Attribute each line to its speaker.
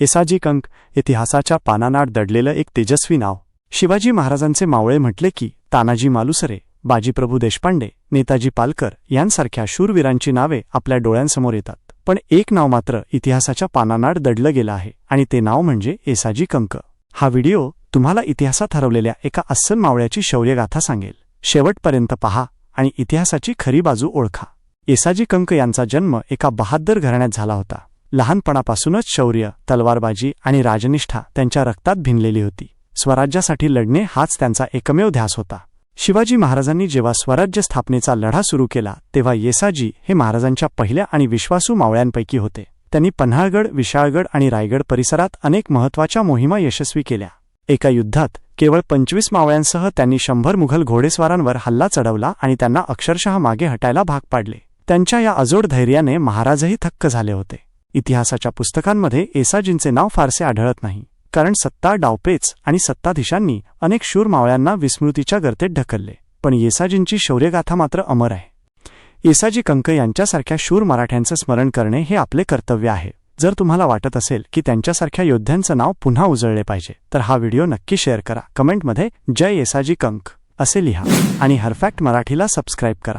Speaker 1: एसाजी कंक इतिहासाच्या पानानाड दडलेलं एक तेजस्वी नाव. शिवाजी महाराजांचे मावळे म्हटले की तानाजी मालुसरे बाजीप्रभू देशपांडे नेताजी पालकर यांसारख्या शूरवीरांची नावे आपल्या डोळ्यांसमोर येतात. पण एक नाव मात्र इतिहासाच्या पानानाड दडलं गेलं आहे आणि ते नाव म्हणजे एसाजी कंक. हा व्हिडिओ तुम्हाला इतिहासात हरवलेल्या एका अस्सल मावळ्याची शौर्यगाथा सांगेल. शेवटपर्यंत पहा आणि इतिहासाची खरी बाजू ओळखा. एसाजी कंक यांचा जन्म एका बहाद्दर घराण्यात झाला होता. लहानपणापासूनच शौर्य तलवारबाजी आणि राजनिष्ठा त्यांच्या रक्तात भिनलेली होती. स्वराज्यासाठी लढणे हाच त्यांचा एकमेव ध्यास होता. शिवाजी महाराजांनी जेव्हा स्वराज्य स्थापनेचा लढा सुरू केला तेव्हा येसाजी हे महाराजांच्या पहिल्या आणि विश्वासू मावळ्यांपैकी होते. त्यांनी पन्हाळगड विशाळगड आणि रायगड परिसरात अनेक महत्त्वाच्या मोहिमा यशस्वी केल्या. एका युद्धात केवळ पंचवीस मावळ्यांसह त्यांनी शंभर मुघल घोडेस्वारांवर हल्ला चढवला आणि त्यांना अक्षरशः मागे हटायला भाग पाडले. त्यांच्या या अजोड धैर्याने महाराजही थक्क झाले होते. इतिहासाच्या पुस्तकांमध्ये एसाजींचे नाव फारसे आढळत नाही. कारण सत्ता डावपेच आणि सत्ताधीशांनी अनेक शूर मावळ्यांना विस्मृतीच्या गर्तेत ढकलले. पण येसाजींची शौर्यगाथा मात्र अमर आहे. येसाजी कंक यांच्यासारख्या शूर मराठ्यांचं स्मरण करणे हे आपले कर्तव्य आहे. जर तुम्हाला वाटत असेल की त्यांच्यासारख्या योद्ध्यांचं नाव पुन्हा उजळले पाहिजे तर हा व्हिडिओ नक्की शेअर करा. कमेंटमध्ये जय येसाजी कंक असे लिहा आणि हरफॅक्ट मराठीला सबस्क्राईब करा.